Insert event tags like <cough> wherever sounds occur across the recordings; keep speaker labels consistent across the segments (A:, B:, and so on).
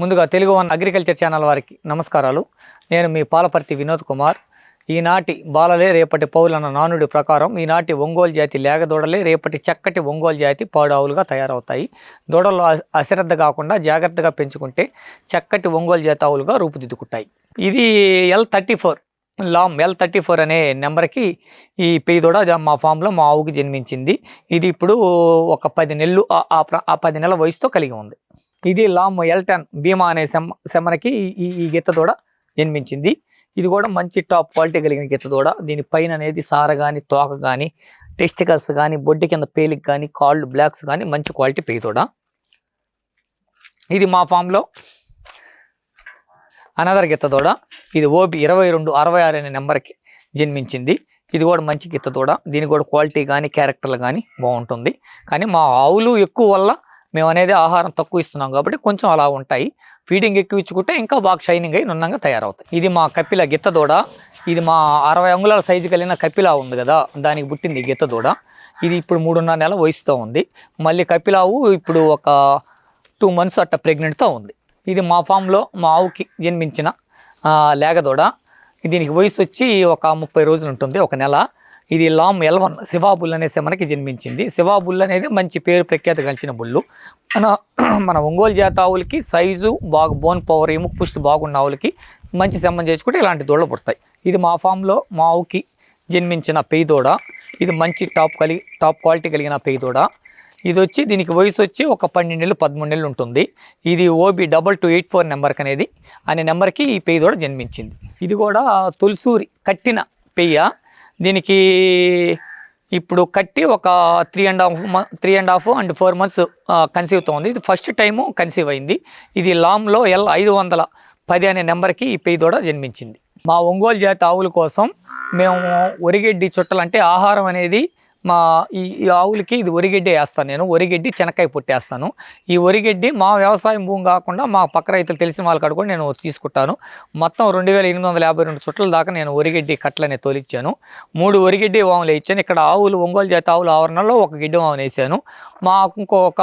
A: ముందుగా Telugu one agriculture channel వారికి నమస్కారాలు. నేను మీ పాలపర్తి వినోద్ కుమార్. ఈనాటి బాలలే రేపటి పౌరులన్న నానుడి ప్రకారం ఈనాటి ఒంగోలు జాతి లేగ దూడలే రేపటి చక్కటి ఒంగోలు జాతి పాడావులుగా తయారవుతాయి. దూడలు అశ్రద్ధ కాకుండా జాగ్రత్తగా పెంచుకుంటే చక్కటి ఒంగోలు జాతి ఆవులుగా రూపుదిద్దుకుంటాయి. ఇది ఎల్ థర్టీ ఫోర్ లామ్ ఎల్ థర్టీ ఫోర్ అనే నెంబర్కి ఈ పెయ్యి దూడ మా ఫామ్లో మా ఆవుకి జన్మించింది. ఇది ఇప్పుడు ఒక పది నెలలు ఆ ప్ర- ఆ పది నెలల వయసుతో కలిగి ఉంది. ఇది లామ్ ఎల్టన్ భీమా అనే సెమ్ సెమ్మనకి ఈ ఈ గిత్త దూడ జన్మించింది. ఇది కూడా మంచి టాప్ క్వాలిటీ కలిగిన గిత్త దూడ దీని పైన అనేది సార కానీ తోక కానీ టెస్టికల్స్ కానీ బొడ్డి కింద పేలిక్ కానీ కాళ్ళు బ్లాక్స్ కానీ మంచి క్వాలిటీ పెయ్యి దూడ ఇది మా ఫామ్లో అనదర్ గిత్త దూడ ఇది ఓబి ఇరవై రెండు అరవై ఆరు అనే నెంబర్కి జన్మించింది. ఇది కూడా మంచి గిత్త దూడ దీని కూడా క్వాలిటీ కానీ క్యారెక్టర్లు కానీ బాగుంటుంది. కానీ మా ఆవులు ఎక్కువ వల్ల మేము అనేది ఆహారం తక్కువ ఇస్తున్నాం కాబట్టి కొంచెం అలా ఉంటాయి. ఫీడింగ్ ఎక్కువ ఇచ్చుకుంటే ఇంకా బాగా షైనింగ్ అయి నున్నంగా తయారవుతాయి. ఇది మా కపిల గిత్త దూడ. ఇది మా అరవై అంగుళాల సైజు కలిగిన కపిల ఉంది కదా దానికి పుట్టింది ఈ గిత్త దూడ. ఇది ఇప్పుడు మూడున్నర నెల వయసుతో ఉంది. మళ్ళీ కపిలావు ఇప్పుడు ఒక టూ మంత్స్ అట్ట ప్రెగ్నెంట్తో ఉంది. ఇది మా ఫామ్లో మా ఆవుకి జన్మించిన ఆ, లేగదూడ. దీనికి వయసు వచ్చి ఒక ముప్పై రోజులు ఉంటుంది ఒక నెల. ఇది లామ్ ఎల్వన్ శివాబుల్ అనేసి మనకి జన్మించింది. శివాబుల్ అనేది మంచి పేరు ప్రఖ్యాతి కలిసిన బుల్లు. మన <clears throat> మన ఒంగోలు జాత ఆవులకి సైజు బాగు బోన్ పవర్ ఎముక పుష్టి బాగున్న ఆవులకి మంచి సంబంధం చేసుకుంటే ఇలాంటి దూడలు పుడతాయి. ఇది మా ఫామ్లో మా ఆవుకి జన్మించిన పెయ్యి ఇది మంచి టాప్ కలిగి టాప్ క్వాలిటీ కలిగిన పెయ్యి ఇది వచ్చి దీనికి వయసు వచ్చి ఒక పన్నెండు నెలలు పదమూడు నెలలు ఉంటుంది. ఇది OB double two eight four నెంబర్కి అనేది. అనే నెంబర్కి ఈ పెయ్యి దూడ జన్మించింది. ఇది కూడా తులసూరి కట్టిన పెయ్య దీనికి ఇప్పుడు కట్టి ఒక three and half three and half and four months కన్సీవ్తో ఉంది ఇది ఫస్ట్ టైము కన్సీవ్ అయింది. ఇది లామ్లో ఎల్ ఐదు వందల పది అనే నెంబర్కి ఈ పెయ్యి దూడ జన్మించింది. మా ఒంగోలు జాతి ఆవుల కోసం మేము ఒరిగెడ్డి చుట్టలు అంటే ఆహారం అనేది మా ఈ ఆవులకి ఇది ఒరిగడ్డి వేస్తాను నేను. ఒరిగడ్డి చెనక్కాయ పొట్టేస్తాను ఈ ఒరిగడ్డి మా వ్యవసాయం భూమి కాకుండా మా పక్క రైతులు తెలిసిన వాళ్ళ కాడ కూడా నేను తీసుకుంటాను. మొత్తం రెండు వేల ఎనిమిది వందల యాభై రెండు చుట్టల దాకా నేను ఒరిగడ్డి కట్లనే తోలిచ్చాను. మూడు ఒరిగడ్డి వాములు ఇచ్చాను ఇక్కడ ఆవులు ఒంగోలు జాతి ఆవుల ఆవరణలో ఒక గిడ్డి వాములు వేసాను. మాకు ఇంకొక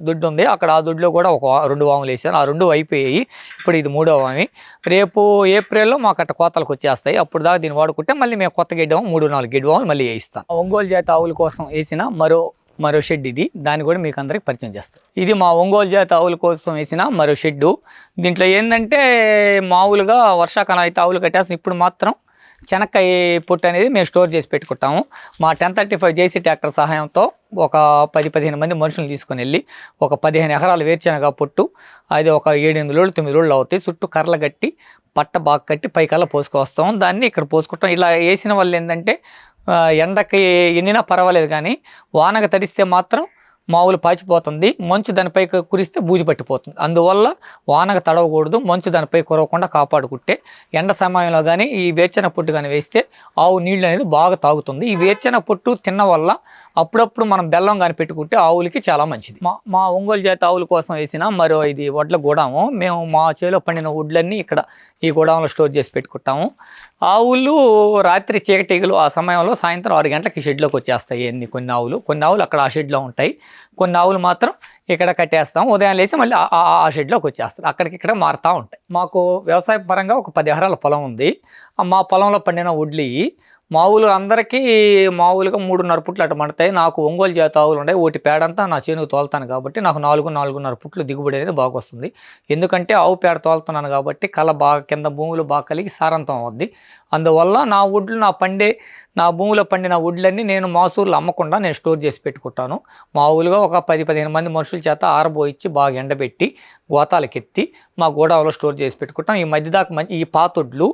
A: దుడ్డు ఉంది. అక్కడ ఆ దొడ్లో కూడా ఒక రెండు వాములు వేసాను. ఆ రెండు అయిపోయాయి. ఇప్పుడు ఇది మూడో వామి. రేపు ఏప్రిల్లో మాకు అట్ట కోతలకు వచ్చేస్తాయి. అప్పుడు దాకా దీన్ని వాడుకుంటే మళ్ళీ మేము కొత్త గిడ్డం మూడు నాలుగు గిడ్డ వాములు మళ్ళీ వేయిస్తాం. ఒంగోలు జాతి ఆవుల కోసం వేసిన మరో మరో షెడ్ ఇది. దాన్ని కూడా మీకు అందరికి పరిచయం చేస్తాం. ఇది మా ఒంగోలు జాతి ఆవుల కోసం వేసిన మరో షెడ్డు. దీంట్లో ఏంటంటే మామూలుగా వర్షాకాలం అయితే ఆవులు కట్టేస్తాం. ఇప్పుడు మాత్రం చెనక్కాయ పొట్టు అనేది మేము స్టోర్ చేసి పెట్టుకుంటాము. మా ten thirty five JC tractor సహాయంతో ఒక పది పదిహేను మంది మనుషులు తీసుకొని వెళ్ళి ఒక పదిహేను ఎకరాలు వేరుశనగ పొట్టు అది ఒక ఏడెనిమిది రోజులు తొమ్మిది రోజులు అవుతాయి. చుట్టూ కర్రలు కట్టి పట్ట బాగా కట్టి పైకల్లా పోసుకొస్తాం. దాన్ని ఇక్కడ పోసుకుంటాం. ఇలా వేసిన వాళ్ళు ఏంటంటే ఎండకి ఎండినా పర్వాలేదు కానీ వానకు తడిస్తే మాత్రం మామూలు పాచిపోతుంది. మంచు దానిపై కురిస్తే బూజు పట్టిపోతుంది. అందువల్ల వానకు తడవకూడదు. మంచు దానిపై కురవకుండా కాపాడుకుంటే ఎండ సమయంలో కానీ ఈ వేచన పొట్టు కానీ వేస్తే ఆవు నీళ్ళు అనేది బాగా తాగుతుంది. ఈ వేరుచెన పొట్టు తిన్న వల్ల అప్పుడప్పుడు మనం బెల్లం కానీ పెట్టుకుంటే ఆవులకి చాలా మంచిది. మా మా ఒంగోలు జాతి ఆవుల కోసం వేసిన మరో ఇది వడ్ల గోడాము. మేము మా చేలో పండిన వడ్లన్నీ ఇక్కడ ఈ గోడాంలో స్టోర్ చేసి పెట్టుకుంటాము. ఆవులు రాత్రి చీకటిగలు ఆ సమయంలో సాయంత్రం ఆరు గంటలకి షెడ్లోకి వచ్చేస్తాయి అన్ని కొన్ని ఆవులు. కొన్ని ఆవులు అక్కడ ఆ షెడ్లో ఉంటాయి. కొన్ని ఆవులు మాత్రం ఇక్కడ కట్టేస్తాం ఉదయం లేచి మళ్ళీ ఆ- ఆ షెడ్లోకి వచ్చేస్తారు అక్కడికి ఇక్కడ మారుతూ ఉంటాయి. మాకు వ్యవసాయ పరంగా ఒక పది ఎకరాల పొలం ఉంది. మా పొలంలో పండిన వడ్లు మామూలు అందరికీ మామూలుగా మూడున్నర పుట్లు అటు మండుతాయి. నాకు ఒంగోలు జాతి ఆవులు ఉన్నాయి ఒకటి పేడంతా నా చేనుకు తోలుతాను కాబట్టి నాకు నాలుగు నాలుగున్నర పుట్లు దిగుబడి అనేది బాగా వస్తుంది. ఎందుకంటే ఆవు పేడ తోలుతున్నాను కాబట్టి కళ బాగా కింద భూములు బాగా కలిగి సారంతం అవుద్ది. అందువల్ల నా వడ్లు నా పండే నా భూమిలో పండిన వడ్లన్నీ నేను మాసూర్లు అమ్మకుండా నేను స్టోర్ చేసి పెట్టుకుంటాను. మామూలుగా ఒక పది పదిహేను మంది మనుషుల చేత ఆరబోయిచ్చి బాగా ఎండబెట్టి గోతాలకు ఎత్తి మా గోడావులో స్టోర్ చేసి పెట్టుకుంటాం. ఈ మధ్య దాకా మంచి ఈ పాతొడ్లు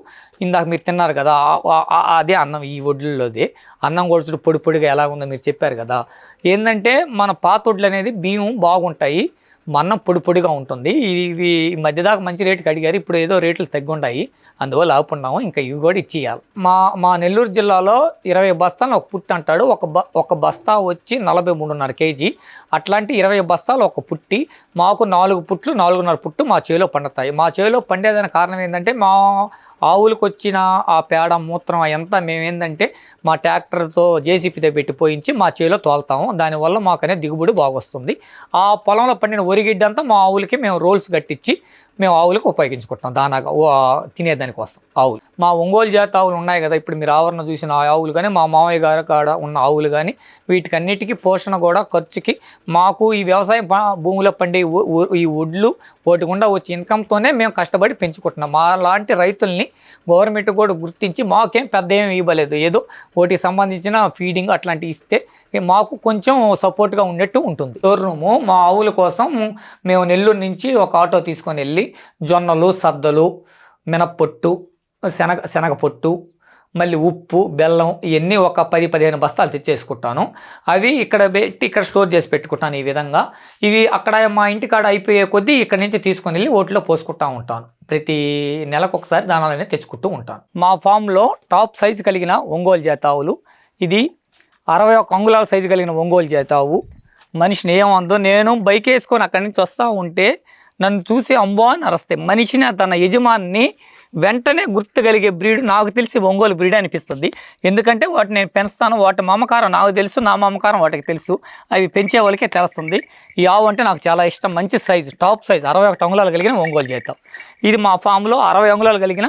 A: ఇందాక మీరు తిన్నారు కదా అదే అన్నం ఈ వడ్లలోదే. అన్నం కొడుచుడు పొడి పొడిగా ఎలా ఉందో మీరు చెప్పారు కదా. ఏంటంటే మన పాతొడ్లు అనేది బియ్యం బాగుంటాయి. మన్నం పొడి పొడిగా ఉంటుంది. ఇవి ఈ మధ్య దాకా మంచి రేటుకి అడిగారు. ఇప్పుడు ఏదో రేట్లు తగ్గుండాయి. అందువల్ల ఆపుకున్నాము ఇంకా ఇవి కూడా ఇచ్చేయాలి. మా మా నెల్లూరు జిల్లాలో ఇరవై బస్తాలు ఒక పుట్టి అంటాడు. ఒక బ ఒక బస్తా వచ్చి నలభై మూడున్నర కేజీ. అట్లాంటి ఇరవై బస్తాలు ఒక పుట్టి మాకు నాలుగు పుట్లు నాలుగున్నర పుట్టు మా చేలో పండుతాయి. మా చేలో పండేదానికి కారణం ఏంటంటే మా ఆవులకు వచ్చిన ఆ పేడ మూత్రం అదంతా మేము ఏంటంటే మా ట్రాక్టర్తో జేసీపీతో పెట్టి పోయించి మా చేలో తోలుతాము. దానివల్ల మాకనే దిగుబడి బాగొస్తుంది. ఆ పొలంలో పండిన ఒరిగిడ్డంతా మా ఆవులకి మేము రోల్స్ కట్టించి మేము ఆవులకు ఉపయోగించుకుంటాం. దానాగా ఓ, తినేదానికోసం ఆవులు. మా ఒంగోలు జాతి ఆవులు ఉన్నాయి కదా ఇప్పుడు మీరు ఆవరణ చూసిన ఆ ఆవులు కానీ మా మామయ్య గారి కాడ ఉన్న ఆవులు కానీ వీటికన్నిటికీ పోషణ కూడా ఖర్చుకి మాకు ఈ వ్యవసాయ భూమిలో పండే ఈ వడ్లు ఒడ్లు వాటి గుండా వచ్చే ఇన్కమ్తోనే మేము కష్టపడి పెంచుకుంటున్నాం. మా లాంటి రైతుల్ని గవర్నమెంట్ కూడా గుర్తించి మాకేం పెద్ద ఏం ఇవ్వలేదు. ఏదో వాటికి సంబంధించిన ఫీడింగ్ అట్లాంటివి ఇస్తే మాకు కొంచెం సపోర్ట్గా ఉన్నట్టు ఉంటుంది. స్టోర్ రూము మా ఆవుల కోసం మేము నెల్లూరు నుంచి ఒక ఆటో తీసుకొని వెళ్ళి జొన్నలు సద్దలు మినప్పొట్టు శనగ శనగ పొట్టు మళ్ళీ ఉప్పు బెల్లం ఇవన్నీ ఒక పది పదిహేను బస్తాలు తెచ్చేసుకుంటాను. అవి ఇక్కడ పెట్టి ఇక్కడ స్టోర్ చేసి పెట్టుకుంటాను ఈ విధంగా. ఇవి అక్కడ మా ఇంటికాడ అయిపోయే కొద్దీ ఇక్కడ నుంచి తీసుకొని వెళ్ళి ఓట్లో పోసుకుంటా ఉంటాను. ప్రతి నెలకు ఒకసారి దానాలనే తెచ్చుకుంటూ ఉంటాను. మా ఫామ్లో టాప్ సైజు కలిగిన ఒంగోలు జాతావులు. ఇది అరవై ఒక అంగుళాల సైజు కలిగిన ఒంగోలు జాతావు. మనిషిని ఏమందో నేను బైక్ వేసుకొని అక్కడి నుంచి వస్తూ ఉంటే నన్ను చూసి అంబో అని అరస్తాయి మనిషిని తన యజమాని వెంటనే గుర్తుగలిగే బ్రీడ్ నాకు తెలిసి ఒంగోలు బ్రీడ్ అనిపిస్తుంది. ఎందుకంటే వాటిని నేను పెంచుతాను వాటి మమకారం నాకు తెలుసు నా మమకారం వాటికి తెలుసు. అవి పెంచే వాళ్ళకే తెలుస్తుంది. ఈ ఆవు అంటే నాకు చాలా ఇష్టం. మంచి సైజు టాప్ సైజు అరవై ఒకటి అంగుళాలు కలిగిన ఒంగోలు చేద్దాం. ఇది మా ఫామ్లో అరవై అంగుళాలు కలిగిన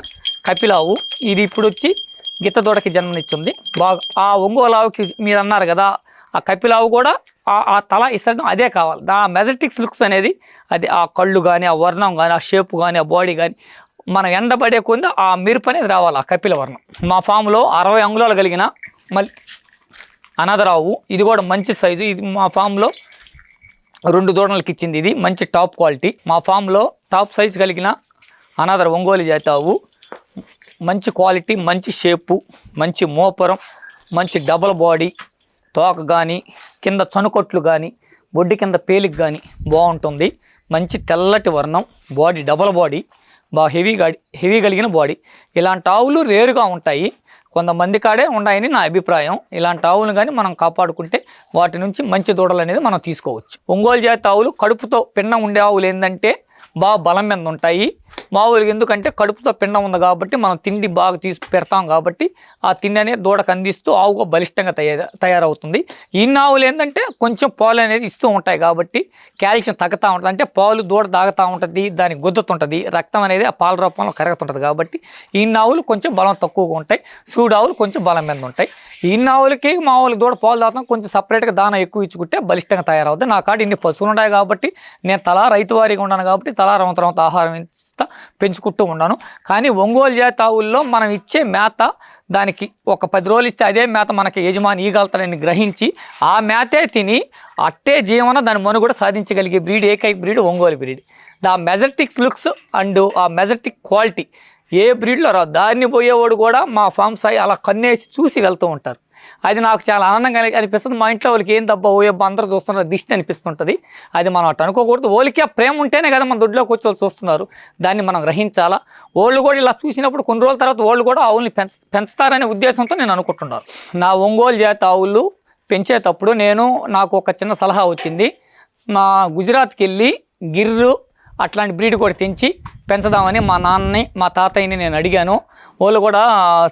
A: కపిలావు ఇది ఇప్పుడు వచ్చి గిత్తదూడకి జన్మనిచ్చింది. బాగా ఆ ఒంగోలు ఆవుకి మీరు అన్నారు కదా ఆ కపిలావు కూడా ఆ ఆ తల ఇస్తడం అదే కావాలి. దా మెజెటిక్స్ లుక్స్ అనేది అది ఆ కళ్ళు కానీ ఆ వర్ణం కానీ ఆ షేప్ కానీ ఆ బాడీ కానీ మనం ఎండబడే కొంది ఆ మెరుపు అనేది రావాలి ఆ కపిల వర్ణం. మా ఫామ్లో అరవై అంగుళాలు కలిగిన మళ్ళీ అనదరావు ఇది కూడా మంచి సైజు. ఇది మా ఫామ్లో రెండు దూడలకి ఇచ్చింది ఇది మంచి టాప్ క్వాలిటీ. మా ఫామ్లో టాప్ సైజు కలిగిన అనాదర ఒంగోలు జాతి మంచి క్వాలిటీ మంచి షేపు మంచి మోపరం మంచి డబల్ బాడీ తోక కానీ కింద చనుకొట్లు కానీ బొడ్డి కింద పేలికి కానీ బాగుంటుంది. మంచి తెల్లటి వర్ణం బాడీ డబల్ బాడీ బాగా హెవీ గాడి హెవీ కలిగిన బాడీ. ఇలాంటి ఆవులు రేరుగా ఉంటాయి. కొంతమంది కాడే ఉన్నాయని నా అభిప్రాయం. ఇలాంటి ఆవులు కానీ మనం కాపాడుకుంటే వాటి నుంచి మంచి దూడలు అనేది మనం తీసుకోవచ్చు. ఒంగోలు జాతి ఆవులు కడుపుతో పిండం ఉండే ఆవులు ఏంటంటే బాగా బలం మీద ఉంటాయి. మామూలుగా ఎందుకంటే కడుపుతో పిండం ఉంది కాబట్టి మనం తిండి బాగా తీసి పెడతాం కాబట్టి ఆ తిండి అనేది దూడకు అందిస్తూ ఆవుగా బలిష్టంగా తయారు తయారవుతుంది. ఇన్ని ఆవులు ఏంటంటే కొంచెం పాలు అనేది ఇస్తూ ఉంటాయి కాబట్టి కాల్షియం తగ్గుతూ ఉంటుంది. అంటే పాలు దూడ తాగుతూ ఉంటుంది దానికి గుద్దుతుంటుంది రక్తం అనేది ఆ పాల రూపంలో కరుగుతుంటుంది కాబట్టి ఇన్ని ఆవులు కొంచెం బలం తక్కువగా ఉంటాయి. సూడు ఆవులు కొంచెం బలం మీద ఉంటాయి. ఇన్ని ఆవులకి మామూలు దూడ పాలు తాగుతాం కొంచెం సపరేట్గా దాన ఎక్కువ ఇచ్చుకుంటే బలిష్టంగా తయారవుతుంది నా కాడ ఇన్ని పశువులు ఉన్నాయి కాబట్టి నేను తలా రైతు వారిగా ఉన్నాను కాబట్టి తలా రవంత ఆహారం ఇస్తా. పెంచుకుంటూ ఉన్నాను. కానీ ఒంగోలు జాతి ఆవుల్లో మనం ఇచ్చే మేత దానికి ఒక పది రోజులు ఇస్తే అదే మేత మనకి యజమాని ఈగలుతాడని గ్రహించి ఆ మేతే తిని అట్టే జీవన దాని మనుగడ సాధించగలిగే బ్రీడ్ ఏకైక breed Ongole breed. The majestic looks and a majestic quality ఏ బ్రీడ్లో రాదు. దారిని పోయేవాడు కూడా మా ఫామ్ సాయి అలా కన్నేసి చూసి వెళ్తూ ఉంటారు. అది నాకు చాలా ఆనందంగా అని- అనిపిస్తుంది. మా ఇంట్లో వాళ్ళకి ఏం దబ్బా ఓయబ్బా అందరూ చూస్తున్నారు దిష్టి అనిపిస్తుంటుంది. అది మనం అటు అనుకోకూడదు. వాళ్ళకి ఆ ప్రేమ ఉంటేనే కదా మన దొడ్లోకి వచ్చి వాళ్ళు చూస్తున్నారు. దాన్ని మనం గ్రహించాలా? వాళ్ళు కూడా ఇలా చూసినప్పుడు కొన్ని రోజుల తర్వాత వాళ్ళు కూడా ఆవుల్ని పెంచ పెంచుతారనే ఉద్దేశంతో నేను అనుకుంటున్నాను. నా ఒంగోలు జాతి ఆవులు పెంచేటప్పుడు నేను నాకు ఒక చిన్న సలహా వచ్చింది. మా గుజరాత్కి వెళ్ళి గిర్రు అట్లాంటి బ్రీడ్ కూడా తెంచి పెంచదామని మా నాన్నని మా తాతయ్యని నేను అడిగాను. వాళ్ళు కూడా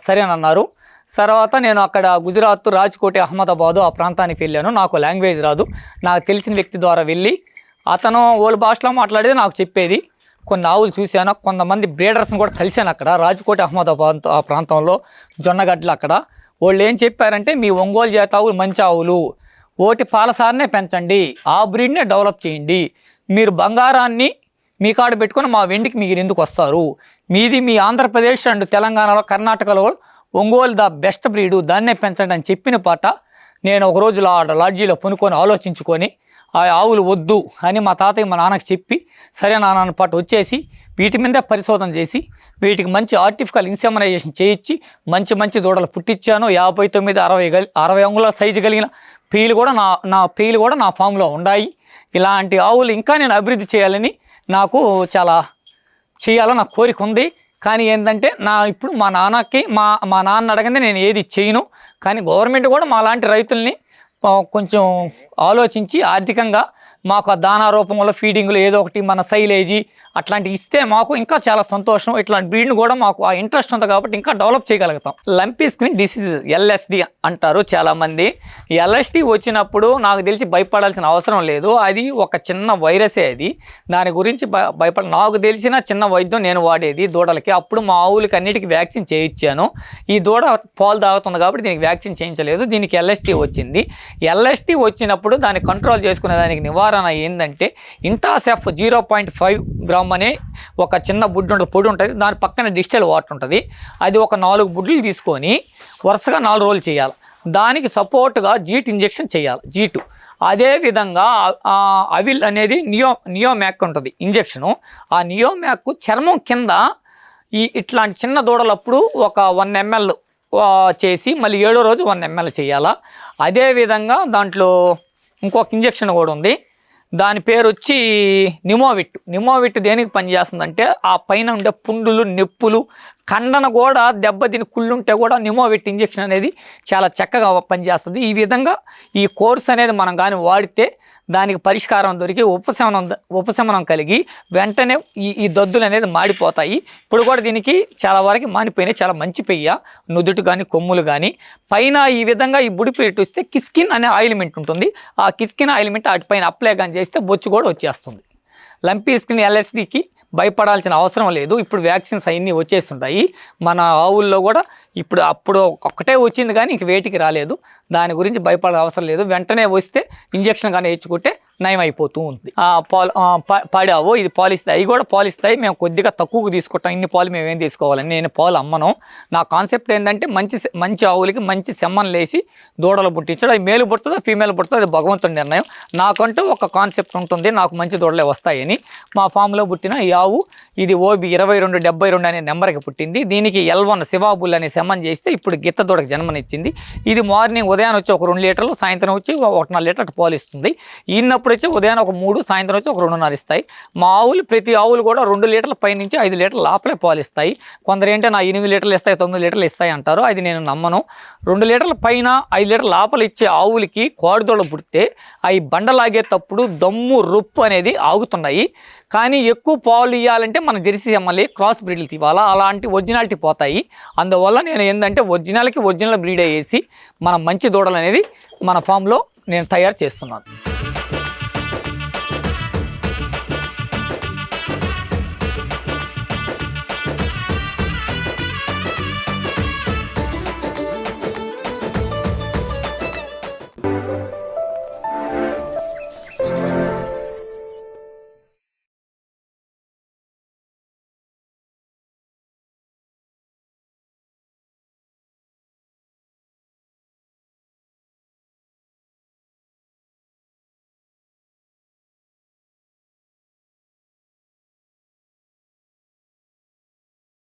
A: సరేనన్నారు తర్వాత నేను అక్కడ గుజరాత్ రాజ్కోట్ అహ్మదాబాదు ఆ ప్రాంతానికి వెళ్ళాను. నాకు లాంగ్వేజ్ రాదు. నాకు తెలిసిన వ్యక్తి ద్వారా వెళ్ళి అతను వాళ్ళ భాషలో మాట్లాడేది నాకు చెప్పేది. కొన్ని ఆవులు చూశాను. కొంతమంది బ్రీడర్స్ని కూడా కలిశాను అక్కడ. రాజ్కోట్ అహ్మదాబాద్ ఆ ప్రాంతంలో జొన్నగడ్డలు అక్కడ. వాళ్ళు ఏం చెప్పారంటే మీ ఒంగోలు జాతి ఆవులు మంచి ఆవులు. ఓటి పాలసారనే పెంచండి. ఆ బ్రీడ్నే డెవలప్ చేయండి. మీరు బంగారాన్ని మీ కాడ పెట్టుకొని మా వెండికి మీరు ఎందుకు వస్తారు? మీది మీ ఆంధ్రప్రదేశ్ అండ్ తెలంగాణలో కర్ణాటకలో ఒంగోలు ద బెస్ట్ బ్రీడు దాన్నే పెంచండి అని చెప్పిన పాట నేను ఒక రోజు లాడ్జీలో పనుకొని ఆలోచించుకొని ఆ ఆవులు వద్దు అని మా తాతయ్య మా నాన్నకి చెప్పి సరే నాన్న పాటు వచ్చేసి వీటి మీద పరిశోధన చేసి వీటికి మంచి ఆర్టిఫికల్ ఇన్సెమనైజేషన్ చేయించి మంచి మంచి దూడలు పుట్టించాను యాభై తొమ్మిది అరవై అరవై అంగుళాల సైజు కలిగిన పీలు కూడా నా నా పీలు కూడా నా ఫామ్లో ఉన్నాయి ఇలాంటి ఆవులు ఇంకా నేను అభివృద్ధి చేయాలని నాకు చాలా చేయాలని నా కోరిక ఉంది. కానీ ఏంటంటే నా ఇప్పుడు మా నాన్నకి మా మా నాన్న అడగందే నేను ఏది చేయను. కానీ గవర్నమెంట్ కూడా మా లాంటి రైతుల్ని కొంచెం ఆలోచించి ఆర్థికంగా మాకు ఆ దానా రూపంలో ఫీడింగ్లో ఏదో ఒకటి మన సైలేజీ అట్లాంటివి ఇస్తే మాకు ఇంకా చాలా సంతోషం. ఇట్లాంటి బ్రీడ్ని కూడా మాకు ఆ ఇంట్రెస్ట్ ఉంది కాబట్టి ఇంకా డెవలప్ చేయగలుగుతాం. లంపీ స్క్రీన్ డిసీజ్ ఎల్ఎస్డి అంటారు చాలామంది. ఎల్ఎస్డి వచ్చినప్పుడు నాకు తెలిసి భయపడాల్సిన అవసరం లేదు. అది ఒక చిన్న వైరసే అది. దాని గురించి భయపడ నాకు తెలిసిన చిన్న వైద్యం నేను వాడేది దూడలకి. అప్పుడు మా ఆవులకి అన్నిటికీ వ్యాక్సిన్ చేయించాను. ఈ దూడ పాలు తాగుతుంది కాబట్టి దీనికి వ్యాక్సిన్ చేయించలేదు. దీనికి ఎల్ఎస్టీ వచ్చింది. ఎల్ఎస్టీ వచ్చినప్పుడు దాన్ని కంట్రోల్ చేసుకునే దానికి నివారణ ఏంటంటే ఇంట్రాసెఫ్ జీరో పాయింట్ ఫైవ్ గ్రామ్ అనే ఒక చిన్న బుడ్డు ఉంటుంది పొడి ఉంటుంది. దాని పక్కన డిజిటల్ వాటర్ ఉంటుంది. అది ఒక నాలుగు బుడ్లు తీసుకొని వరుసగా నాలుగు రోజులు చేయాలి. దానికి సపోర్ట్గా జీట్ ఇంజెక్షన్ చేయాలి. జీటు. అదేవిధంగా అవిల్ అనేది నియో నియోమ్యాక్ ఉంటుంది ఇంజెక్షను. ఆ నియోమ్యాక్ చర్మం కింద ఈ ఇట్లాంటి చిన్న దూడలప్పుడు ఒక వన్ ఎంఎల్ చేసి మళ్ళీ ఏడో రోజు వన్ ఎంఎల్ చేయాలా. అదేవిధంగా దాంట్లో ఇంకొక ఇంజెక్షన్ కూడా ఉంది. దాని పేరు వచ్చి నిమోవిట్. నిమోవిట్ దేనికి పనిచేస్తుందంటే ఆ పైన ఉండే పుండులు నిప్పులు కండన కూడా దెబ్బతిని కుళ్ళుంటే కూడా నిమోవిట్ ఇంజెక్షన్ అనేది చాలా చక్కగా పనిచేస్తుంది. ఈ విధంగా ఈ కోర్స్ అనేది మనం కానీ వాడితే దానికి పరిష్కారం దొరికి ఉపశమనం ఉపశమనం కలిగి వెంటనే ఈ ఈ దద్దులు అనేది మాడిపోతాయి. ఇప్పుడు కూడా దీనికి చాలా వరకు మానిపోయినాయి. చాలా మంచి పెయ్య నుదుటి కానీ కొమ్ములు కానీ పైన ఈ విధంగా ఈ బుడిపి ఇస్తే వస్తే కిస్కిన్ అనే ఆయిల్మెంట్ ఉంటుంది. ఆ కిస్కిన్ ఆయిల్మెంట్ వాటిపైన అప్లై కానీ చేస్తే బొచ్చు కూడా వచ్చేస్తుంది. లంపీ స్కిన్ ఎల్ఎస్డికి భయపడాల్సిన అవసరం లేదు. ఇప్పుడు వ్యాక్సిన్స్ అవన్నీ వచ్చేస్తుంటాయి. మన ఆవుల్లో కూడా ఇప్పుడు అప్పుడు ఒక్కటే వచ్చింది కానీ ఇంక వేటికి రాలేదు. దాని గురించి భయపడే అవసరం లేదు. వెంటనే వస్తే ఇంజెక్షన్ కానీ వేయించుకుంటే నయం అయిపోతూ ఉంది. ఆ, పాలు పాడావు ఇది పాలిస్తాయి అవి కూడా పాలిస్తాయి. మేము కొద్దిగా తక్కువకు తీసుకుంటాం. ఇన్ని పాలు మేము ఏం తీసుకోవాలని. నేను పాలు అమ్మను. నా కాన్సెప్ట్ ఏంటంటే మంచి మంచి ఆవులకి మంచి సెమ్మను లేసి దూడలు పుట్టించడం. అది మేలు పుడుతుందో ఫీమేల్ పుడుతుందో అది భగవంతుడి నిర్ణయం. నాకంటూ ఒక కాన్సెప్ట్ ఉంటుంది. నాకు మంచి దూడలే వస్తాయని. మా ఫామ్లో పుట్టిన ఈ ఆవు ఇది ఓబి ఇరవై రెండు డెబ్బై రెండు అనే నెంబర్కి పుట్టింది. దీనికి ఎల్ వన్ శివాబుల్ అనే సెమ్మన్ చేస్తే ఇప్పుడు గిత్త దూడకు జన్మనిచ్చింది. ఇది మార్నింగ్ ఉదయాన్నే వచ్చి ఒక రెండు లీటర్లు సాయంత్రం వచ్చి ఒకటిన్నర లీటర్ లీటర్లు పాలు ఇస్తుంది. ఈనప్పుడు వచ్చి ఉదయాన్నే ఒక మూడు సాయంత్రం వచ్చి ఒక రెండున్నర ఇస్తాయి. మా ఆవులు ప్రతి ఆవులు కూడా రెండు లీటర్ల పై నుంచి ఐదు లీటర్ల లోపలే పాలు ఇస్తాయి కొందరు ఏంటంటే నా ఎనిమిది లీటర్లు ఇస్తాయి తొమ్మిది లీటర్లు ఇస్తాయి అంటారు. అది నేను నమ్మను. రెండు లీటర్ల పైన ఐదు లీటర్ల లోపల ఇచ్చే ఆవులకి కోడిదోళ్ళు పుడితే అవి బండలాగేటప్పుడు దమ్ము రొప్పు అనేది ఆగుతున్నాయి. కానీ ఎక్కువ పాలు ఇవ్వాలంటే మన జెర్సీ ఎమ్మెల్యే క్రాస్ బ్రీడ్లు తీవాలా అలాంటి ఒరిజినాలిటీ పోతాయి. అందువల్ల నేను ఏంటంటే ఒరిజినల్కి ఒరిజినల్ బ్రీడ్ వేసి మన మంచి దూడలు అనేది మన ఫామ్లో నేను తయారు చేస్తున్నాను.